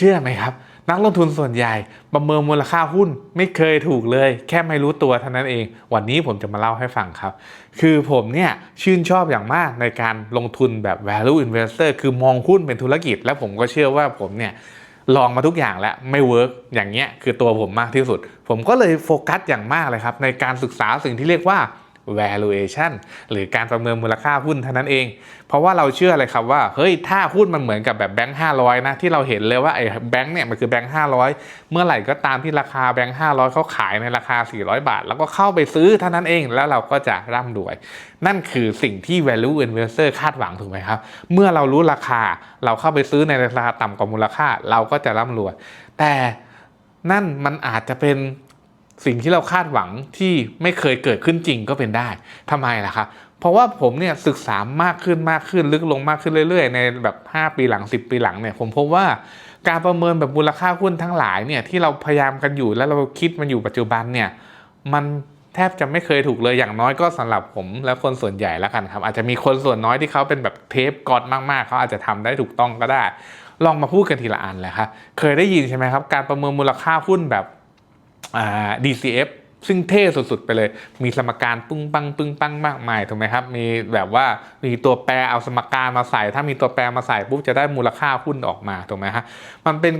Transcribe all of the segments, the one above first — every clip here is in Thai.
ชื่อไหมครับ นักลงทุนส่วนใหญ่ประเมินมูลค่าหุ้นไม่เคยถูกเลย แค่ไม่รู้ตัวเท่านั้นเอง วันนี้ผมจะมาเล่าให้ฟังครับ คือผมเนี่ยชื่นชอบอย่างมากในการลงทุนแบบ value investor คือมองหุ้นเป็นธุรกิจ และผมก็เชื่อว่าผมเนี่ยลองมาทุกอย่างแล้วไม่เวิร์กอย่างเงี้ยคือตัวผมมากที่สุด ผมก็เลยโฟกัสอย่างมากเลยครับในการศึกษาสิ่งที่เรียกว่า valuation หรือการประเมินมูลค่าหุ้นเท่านั้นเอง เพราะว่าเราเชื่อเลยครับว่าเฮ้ยถ้าหุ้นมันเหมือนกับแบบแบงค์ห้าร้อยนะที่เราเห็นเลยว่าไอ้แบงค์เนี่ยมันคือแบงค์ห้าร้อยเมื่อไหร่ก็ตามที่ราคาแบงค์ห้าร้อยเขาขายในราคา 400 บาท แล้วก็เข้าไปซื้อเท่านั้นเองแล้วเราก็จะร่ำรวย นั่นคือสิ่งที่ value investor คาดหวังถูกไหมครับ เมื่อเรารู้ราคาเราเข้าไปซื้อในราคาต่ำกว่ามูลค่า เราก็จะร่ำรวย แต่นั่นมันอาจจะเป็น สิ่งที่เราคาดหวังที่ไม่เคยเกิดขึ้นจริงก็เป็นได้ทำไมล่ะครับเพราะว่าผมเนี่ยศึกษามากขึ้นมากขึ้นลึกลงมากขึ้นเรื่อยๆ ในแบบ 5 ปีหลัง 10 ปีหลังเนี่ยผมพบว่าการประเมินแบบมูลค่าหุ้นทั้งหลายเนี่ยที่เราพยายามกันอยู่แล้วเราคิดมันอยู่ปัจจุบันเนี่ยมันแทบจะไม่เคยถูกเลยอย่างน้อยก็สำหรับผมและคนส่วนใหญ่แล้วกันครับอาจจะมีคนส่วนน้อยที่เขาเป็นแบบเทปกอดมากๆเขาอาจจะทำได้ถูกต้องก็ได้ ลองมาพูดกันทีละอันเลยครับเคยได้ยินใช่ไหมครับ การประเมินมูลค่าหุ้นแบบ DCF ซึ่งเท่สุดๆ ไปเลย มีสมการปึ้งปังปึ้งปังมากมายถูกไหมครับ มีแบบว่ามีตัวแปรเอาสมการมาใส่ ถ้ามีตัวแปรมาใส่ปุ๊บจะได้มูลค่าหุ้นออกมาถูกไหมฮะ มันเป็น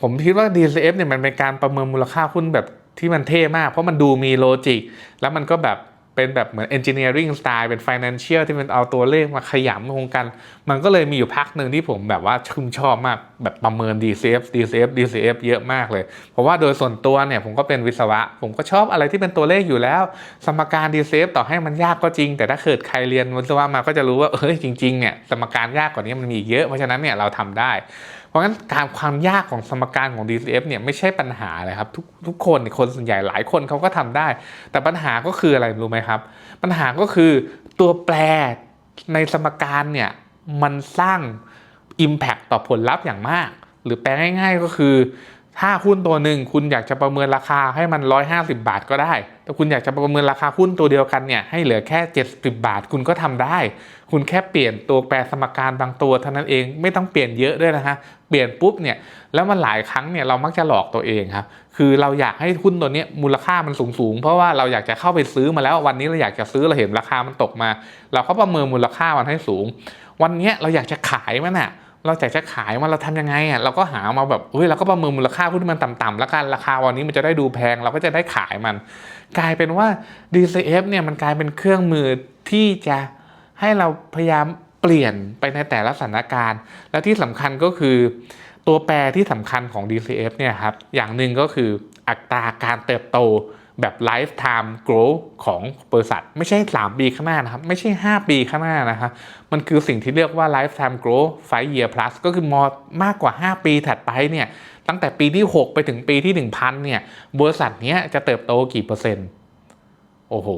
ผมคิดว่า DCF เนี่ยมันเป็นการประเมินมูลค่าหุ้นแบบที่มันเท่มาก เพราะมันดูมีโลจิก แล้วมันก็แบบ เป็นแบบเหมือน engineering style เป็น financial ที่มันเอาตัวเลขมาขยำลงกัน มันก็เลยมีอยู่พักหนึ่งที่ผมแบบว่าชื่นชอบมากแบบประเมิน DCF DCF DCF เยอะมากเลย เพราะว่าโดยส่วนตัวเนี่ยผมก็เป็นวิศวะ ผมก็ชอบอะไรที่เป็นตัวเลขอยู่แล้ว สมการ DCF ต่อให้มันยากก็จริง แต่ถ้าเกิดใครเรียนวิศวะมาก็จะรู้ว่าเฮ้ยจริงๆเนี่ยสมการยากกว่านี้มันมีเยอะเพราะฉะนั้นเนี่ยเราทำได้ ราะงั้นการความยากของสมการของ DCF เนี่ยไม่ใช่ปัญหาเลยครับทุกทุกคนคนส่วนใหญ่หลายคนเขาก็ทำได้ แต่ปัญหาก็คืออะไรรู้ไหมครับ ปัญหาก็คือตัวแปรในสมการเนี่ยมันสร้าง Impact ต่อผลลัพธ์อย่างมาก หรือแปลง่าย ๆ ก็คือ ถ้าหุ้นตัวหนึ่งคุณอยากจะประเมินราคาให้มัน 150 บาทก็ได้ แต่คุณอยากจะประเมินราคาหุ้นตัวเดียวกันเนี่ยให้เหลือแค่ 70 บาท คุณก็ทำได้ คุณแค่เปลี่ยนตัวแปรสมการบางตัวเท่านั้นเองไม่ต้องเปลี่ยนเยอะด้วยนะฮะเปลี่ยนปุ๊บเนี่ยแล้วมันหลายครั้งเนี่ยเรามักจะหลอกตัวเองครับคือเราอยากให้หุ้นตัวนี้มูลค่ามันสูงสูงๆเพราะว่าเราอยากจะเข้าไปซื้อมาแล้ววันนี้เราอยากจะซื้อเราเห็นราคามันตกมา เราก็ประเมินมูลค่ามันให้สูง วันนี้เราอยากจะขายมันอะ เราอยากจะขายมันเราทำยังไงอะเราก็หามาแบบเฮ้ยเราก็ประเมินมูลค่าหุ้นที่มันต่ำๆแล้วกันราคาวันนี้มันจะได้ดูแพง เราก็จะได้ขายมัน กลายเป็นว่า DCF เนี่ยมันกลายเป็นเครื่องมือที่จะให้เราพยายามเปลี่ยนไปในแต่ละสถานการณ์ และที่สำคัญก็คือ ตัวแปรที่สำคัญของ DCF เนี่ยครับอย่างหนึ่งก็คืออัตราการเติบโต แบบไลฟ์ไทม์โกลของบริษัท ไม่ใช่ 3 ปีข้างหน้านะครับ ไม่ใช่ 5 ปีข้างหน้านะครับ มันคือสิ่งที่เรียกว่าไลฟ์ไทม์โกลไฟเยียร์พลัสก็คือมอมากกว่า 5 ปีถัดไปเนี่ยตั้งแต่ปีที่ 6 ไปถึงปีที่ 1000เนี่ยบริษัทเนี้ยจะเติบโตกี่เปอร์เซ็นต์ โอ้โห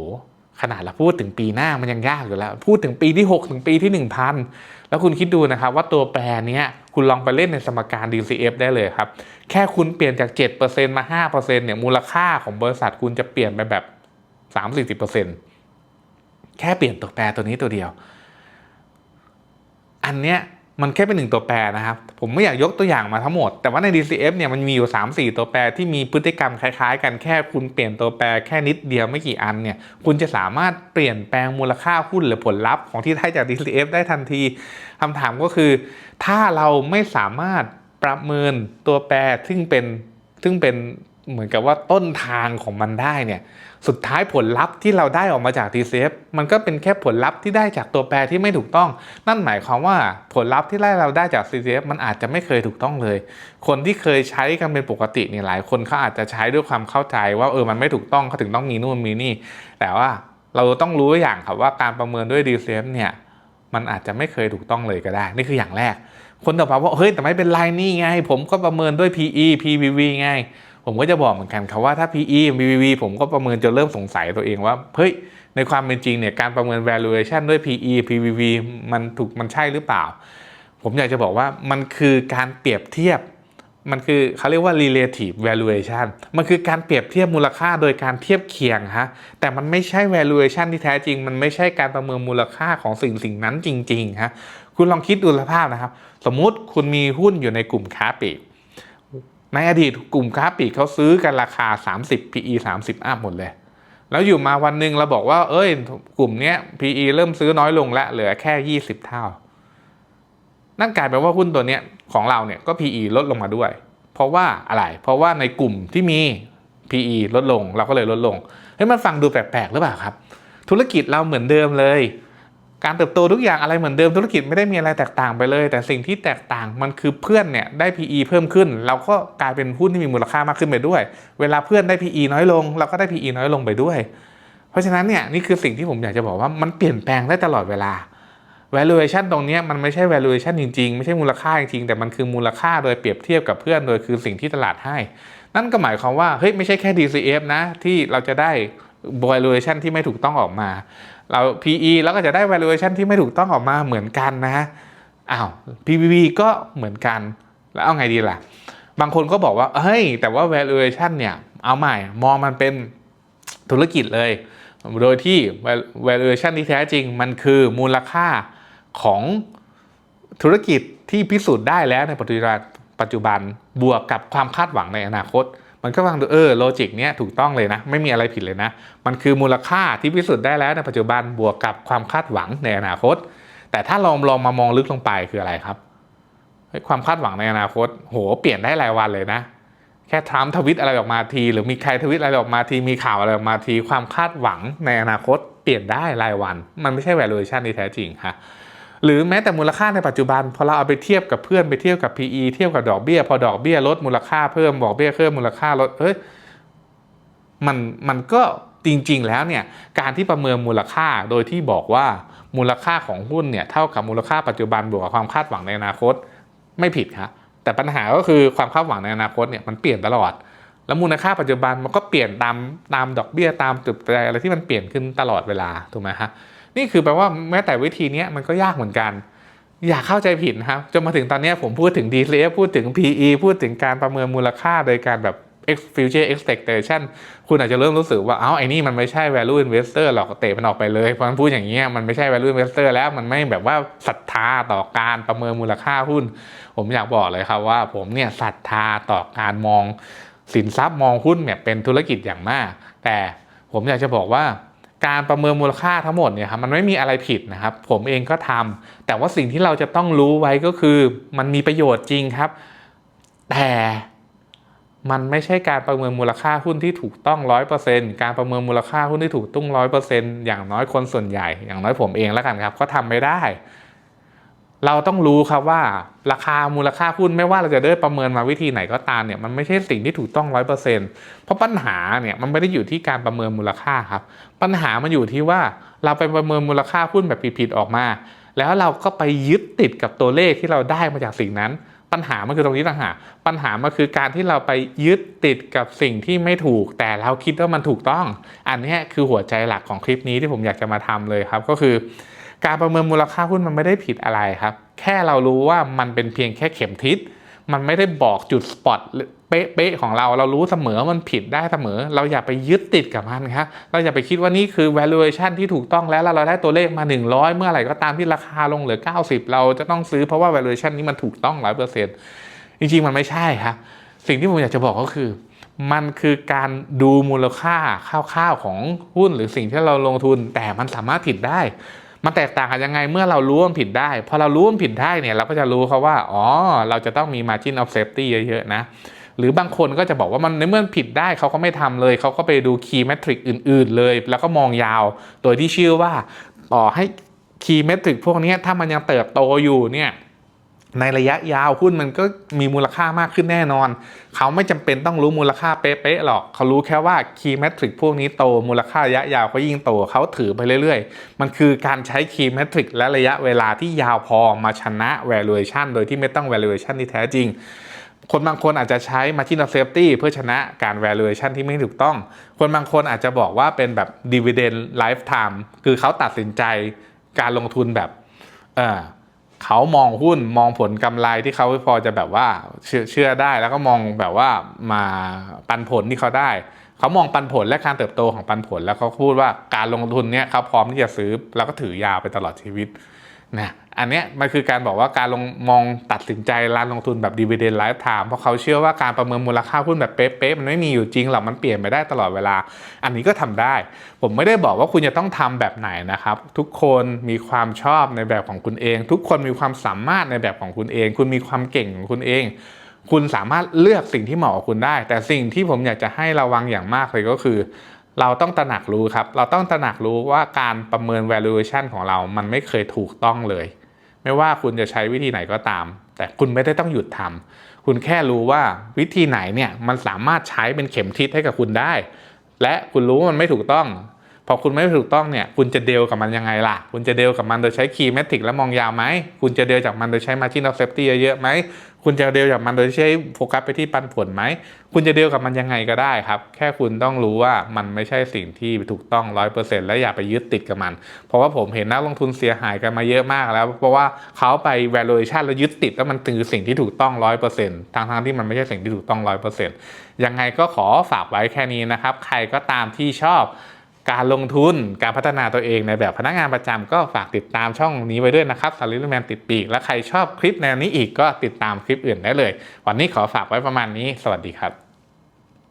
ขนาดเราพูดถึงปีหน้ามันยังยากอยู่แล้ว พูดถึงปีที่ 6 ถึงปีที่ 1000 แล้วคุณคิดดูนะครับว่าตัวแปรนี้คุณลองไปเล่นในสมการ DCF ได้เลยครับ แค่คุณเปลี่ยนจาก 7%มา 5%เนี่ยมูลค่าของบริษัทคุณจะเปลี่ยนไปแบบ 3-40%แค่เปลี่ยนตัวแปรตัวนี้ตัวเดียว อันเนี้ย มันแค่เป็นหนึ่งตัวแปรนะครับ ผมไม่อยากยกตัวอย่างมาทั้งหมด แต่ว่าใน DCF เนี่ยมันมีอยู่ 3-4 ตัวแปรที่มีพฤติกรรมคล้ายๆ กันแค่คุณเปลี่ยนตัวแปรแค่นิดเดียวไม่กี่อันเนี่ยคุณจะสามารถเปลี่ยนแปลงมูลค่าหุ้นหรือผลลัพธ์ของที่ได้จาก DCF ได้ทันทีคำถามก็คือ ถ้าเราไม่สามารถประเมินตัวแปรซึ่งเป็นซึ่งเป็น เหมือนกับว่าต้นทางของมันได้เนี่ยสุดท้ายผลลัพธ์ที่เราได้ออกมาจาก DCF มันก็เป็นแค่ผลลัพธ์ที่ได้จากตัวแปรที่ไม่ถูกต้อง นั่นหมายความว่าผลลัพธ์ที่ได้เราได้จาก DCF มันอาจจะไม่เคยถูกต้องเลย คนที่เคยใช้กันเป็นปกติเนี่ยหลายคนเขาอาจจะใช้ด้วยความเข้าใจว่าเออมันไม่ถูกต้องเขาถึงต้องมีนู่นมีนี่ แต่ว่าเราต้องรู้อย่างครับว่าการประเมินด้วย DCF เนี่ยมันอาจจะไม่เคยถูกต้องเลยก็ได้ นี่คืออย่างแรก คนต่อไปว่าเฮ้ยแต่ไม่เป็นไรนี่ไง ผมก็ประเมินด้วย PE PBV ไง ผมก็จะบอกเหมือนกันครับว่าถ้า PE PBV ผมก็ประเมินจนเริ่มสงสัยตัวเองว่า เฮ้ย ในความเป็นจริงเนี่ยการประเมิน valuation ด้วย PE PBV มันถูกมันใช่หรือเปล่า ผมอยากจะบอกว่ามันคือการเปรียบเทียบ มันคือเขาเรียกว่า relative valuation มันคือการเปรียบเทียบมูลค่าโดยการเทียบเคียงฮะ แต่มันไม่ใช่ valuation ที่แท้จริง มันไม่ใช่การประเมินมูลค่าของสิ่งสิ่งนั้นจริงๆฮะ คุณลองคิดดูสภาพนะครับ สมมุติคุณมีหุ้นอยู่ในกลุ่มค้าปลีก ในอดีตกลุ่มค้าปลีกเขาซื้อกันราคา 30 PE 30 อัพหมดเลย แล้วอยู่มาวันหนึ่งเราบอกว่า เอ้ย กลุ่มเนี้ย PE เริ่มซื้อน้อยลงแล้วเหลือแค่ 20 เท่า นั่นกลายเป็นว่าหุ้นตัวเนี้ยของเราเนี่ยก็ PE ลดลงมาด้วย เพราะว่าอะไร เพราะว่าในกลุ่มที่มี PE ลดลงเราก็เลยลดลง เฮ้ยมันฟังดูแปลกๆหรือเปล่าครับ ธุรกิจเราเหมือนเดิมเลย การเติบโตทุกอย่างอะไรเหมือนเดิมธุรกิจไม่ได้มีอะไรแตกต่างไปเลย แต่สิ่งที่แตกต่างมันคือเพื่อนเนี่ยได้ PE เพิ่มขึ้น เราก็กลายเป็นหุ้นที่มีมูลค่ามากขึ้นไปด้วย เวลาเพื่อนได้ PE น้อยลง เราก็ได้ PE น้อยลงไปด้วย เพราะฉะนั้นเนี่ยนี่คือสิ่งที่ผมอยากจะบอกว่ามันเปลี่ยนแปลงได้ตลอดเวลา valuation ตรงนี้มันไม่ใช่ valuation จริงๆ ไม่ใช่มูลค่าจริงๆแต่มันคือมูลค่าโดยเปรียบเทียบกับเพื่อนโดยคือสิ่งที่ตลาดให้ นั่นก็หมายความว่าเฮ้ยไม่ใช่แค่ DCF นะที่เราจะได้ valuation ที่ไม่ถูกต้องออกมา เรา PE แล้วก็จะได้ valuation ที่ไม่ถูกต้องออกมาเหมือนกันนะอ้าว PBV ก็เหมือนกัน แล้วเอาไงดีล่ะ บางคนก็บอกว่าเฮ้ย แต่ว่า valuation เนี่ย เอาใหม่มองมันเป็นธุรกิจเลย โดยที่ valuation ที่แท้จริงมันคือมูลค่าของธุรกิจที่พิสูจน์ได้แล้วในปัจจุบันปัจจุบันบวกกับความคาดหวังในอนาคต มันก็ฟังดูเออโลจิกเนี้ยถูกต้องเลยนะ ไม่มีอะไรผิดเลยนะ มันคือมูลค่าที่พิสูจน์ได้แล้วในปัจจุบันบวกกับความคาดหวังในอนาคต แต่ถ้าลองลองมามองลึกลงไปคืออะไรครับความคาดหวังในอนาคต โหเปลี่ยนได้รายวันเลยนะ แค่ทรัมป์ทวิตอะไรออกมาที หรือมีใครทวิตอะไรออกมาทีมีข่าวอะไรออกมาที ความคาดหวังในอนาคต เปลี่ยนได้รายวัน มันไม่ใช่ valuation ที่แท้จริงฮะ หรือแม้แต่มูลค่าในปัจจุบันพอเราเอาไปเทียบกับเพื่อนไปเทียบกับ PE เทียบกับดอกเบี้ย พอดอกเบี้ยลดมูลค่าเพิ่มดอกเบี้ยเพิ่มมูลค่าลดเอ้ยมันมันก็จริงๆ แล้วเนี่ยการที่ประเมินมูลค่าโดยที่บอกว่ามูลค่าของหุ้นเนี่ยเท่ากับมูลค่าปัจจุบันบวกกับความคาดหวังในอนาคตไม่ผิดครับแต่ปัญหาก็คือความคาดหวังในอนาคตเนี่ยมันเปลี่ยนตลอด แล้วมูลค่าปัจจุบันมันก็เปลี่ยนตามตามดอกเบี้ยตามจุดอะไรที่มันเปลี่ยนขึ้นตลอดเวลาถูกไหมฮะ นี่คือแปลว่าแม้แต่วิธีนี้มันก็ยากเหมือนกัน อย่าเข้าใจผิดนะครับจนมาถึงตอนนี้ผมพูดถึง DCF พูดถึง PE พูดถึงการประเมินมูลค่าโดยการแบบ future expectation คุณอาจจะเริ่มรู้สึกว่า เอ้าไอ้นี่มันไม่ใช่ value investor หรอกเตะมันออกไปเลยเพราะมันพูดอย่างเงี้มันไม่ใช่ value investor แล้วมันไม่แบบว่าศรัทธาต่อการประเมินมูลค่าหุ้น ผมอยากบอกเลยครับว่าผมเนี่ยศรัทธาต่อการมองสินทรัพย์มองหุ้นเนี่ยเป็นธุรกิจอย่างมาก แต่ผมอยากจะบอกว่า การประเมินมูลค่าทั้งหมดเนี่ยครับมันไม่มีอะไรผิดนะครับ ผมเองก็ทำแต่ว่าสิ่งที่เราจะต้องรู้ไว้ก็คือมันมีประโยชน์จริงครับ แต่มันไม่ใช่การประเมินมูลค่าหุ้นที่ถูกต้องร้อยเปอร์เซ็นการประเมินมูลค่าหุ้นที่ถูกต้องร้อยเปอร์เซ็นอย่างน้อยคนส่วนใหญ่ อย่างน้อยผมเองแล้วกันครับ ก็ทำไม่ได้ เราต้องรู้ครับว่าราคามูลค่าหุ้นไม่ว่าเราจะได้ประเมินมาวิธีไหนก็ตามเนี่ยมันไม่ใช่สิ่งที่ถูกต้องร้อยเปอร์เซ็นต์เพราะปัญหาเนี่ยมันไม่ได้อยู่ที่การประเมินมูลค่าครับ ปัญหามันอยู่ที่ว่าเราไปประเมินมูลค่าหุ้นแบบผิดๆออกมา แล้วเราก็ไปยึดติดกับตัวเลขที่เราได้มาจากสิ่งนั้น ปัญหามันคือตรงนี้ต่างหากปัญหามันคือการที่เราไปยึดติดกับสิ่งที่ไม่ถูก แต่เราคิดว่ามันถูกต้อง อันนี้คือหัวใจหลักของคลิปนี้ที่ผมอยากจะมาทำเลยครับก็คือ การประเมินมูลค่าหุ้นมันไม่ได้ผิดอะไรครับ แค่เรารู้ว่ามันเป็นเพียงแค่เข็มทิศ มันไม่ได้บอกจุดสปอตเป๊ะๆของเรา เรารู้เสมอมันผิดได้เสมอ เราอย่าไปยึดติดกับมันครับ เราอย่าไปคิดว่านี่คือ valuation ที่ถูกต้องแล้วเราได้ตัวเลขมา 100 เมื่อไหร่ก็ตามที่ราคาลงเหลือ 90 เราจะต้องซื้อเพราะว่า valuation นี้มันถูกต้อง 100%จริงๆ มันไม่ใช่ครับ สิ่งที่ผมอยากจะบอกก็คือมันคือการดูมูลค่าคร่าวๆของหุ้นหรือสิ่งที่เราลงทุน แต่มันสามารถผิดได้ มันแตกต่างกันยังไงเมื่อเรารู้ว่ามันผิดได้ พอเรารู้ว่ามันผิดได้เนี่ยเราก็จะรู้ครับว่า อ๋อ เราจะต้องมี margin of safety เยอะๆนะหรือบางคนก็จะบอกว่ามันในเมื่อผิดได้เขาก็ไม่ทำเลย เขาก็ไปดู key metric อื่น ๆ เลย แล้วก็มองยาว โดยที่เชื่อว่าต่อให้ key metric พวกนี้ถ้ามันยังเติบโตอยู่เนี่ย ในระยะยาวหุ้นมันก็มีมูลค่ามากขึ้นแน่นอน เขาไม่จำเป็นต้องรู้มูลค่าเป๊ะๆหรอก เขารู้แค่ว่า key metric พวกนี้โต มูลค่าระยะยาวก็ยิ่งโต เขาถือไปเรื่อยๆ มันคือการใช้ key metric และระยะเวลาที่ยาวพอมาชนะ valuation โดยที่ไม่ต้อง valuation ที่แท้จริง คนบางคนอาจจะใช้ margin of safety เพื่อชนะการ valuation ที่ไม่ถูกต้อง คนบางคนอาจจะบอกว่าเป็นแบบ dividend lifetime คือเขาตัดสินใจการลงทุนแบบเออ เขามองหุ้นมองผลกำไรที่เขาพอจะแบบว่าเชื่อเชื่อได้ แล้วก็มองแบบว่ามาปันผลที่เขาได้ เขามองปันผลและการเติบโตของปันผลแล้วเขาพูดว่าการลงทุนเนี้ยเขาพร้อมที่จะซื้อแล้วก็ถือยาวไปตลอดชีวิต นะอันเนี้ยมันคือการบอกว่าการลงมองตัดสินใจร้านลงทุนแบบ dividend lifetime เพราะเขาเชื่อว่าการประเมินมูลค่าหุ้นแบบเป๊ะๆมันไม่มีอยู่จริงหรอกมันเปลี่ยนไปได้ตลอดเวลา อันนี้ก็ทำได้ ผมไม่ได้บอกว่าคุณจะต้องทำแบบไหนนะครับ ทุกคนมีความชอบในแบบของคุณเอง ทุกคนมีความสามารถในแบบของคุณเอง คุณมีความเก่งของคุณเอง คุณสามารถเลือกสิ่งที่เหมาะกับคุณได้ แต่สิ่งที่ผมอยากจะให้ระวังอย่างมากเลยก็คือ เราต้องตระหนักรู้ครับ เราต้องตระหนักรู้ว่าการประเมิน valuation ของเรา มันไม่เคยถูกต้องเลย ไม่ว่าคุณจะใช้วิธีไหนก็ตาม แต่คุณไม่ได้ต้องหยุดทำคุณแค่รู้ว่าวิธีไหนเนี่ยมันสามารถใช้เป็นเข็มทิศให้กับคุณได้ และคุณรู้ว่ามันไม่ถูกต้อง พอคุณไม่ถูกต้องเนี่ย คุณจะเดลกับมันยังไงล่ะ คุณจะเดลกับมันโดยใช้คีย์แมทริกและมองยาวไหม คุณจะเดลจากมันโดยใช้ margin of safety เยอะๆไหม คุณจะเดลจากมันโดยใช้โฟกัสไปที่ปันผลไหม คุณจะเดลกับมันยังไงก็ได้ครับ แค่คุณต้องรู้ว่ามันไม่ใช่สิ่งที่ถูกต้อง 100%และอย่าไปยึดติดกับมัน เพราะว่าผมเห็นนักลงทุนเสียหายกันมาเยอะมากแล้ว เพราะว่าเขาไป valuation แล้วยึดติดแล้วมันคือสิ่งที่ถูกต้อง 100%ทั้งที่มันไม่ใช่สิ่งที่ถูกต้อง 100%ยังไงก็ขอฝากไว้แค่นี้นะครับ ใครก็ตามที่ชอบ การลงทุนการพัฒนาตัวเองในแบบพนักงานประจำก็ฝากติดตามช่องนี้ไว้ด้วยนะครับสาริลแมนติดปีก และใครชอบคลิปแนวนี้อีกก็ติดตามคลิปอื่นได้เลย วันนี้ขอฝากไว้ประมาณนี้ สวัสดีครับ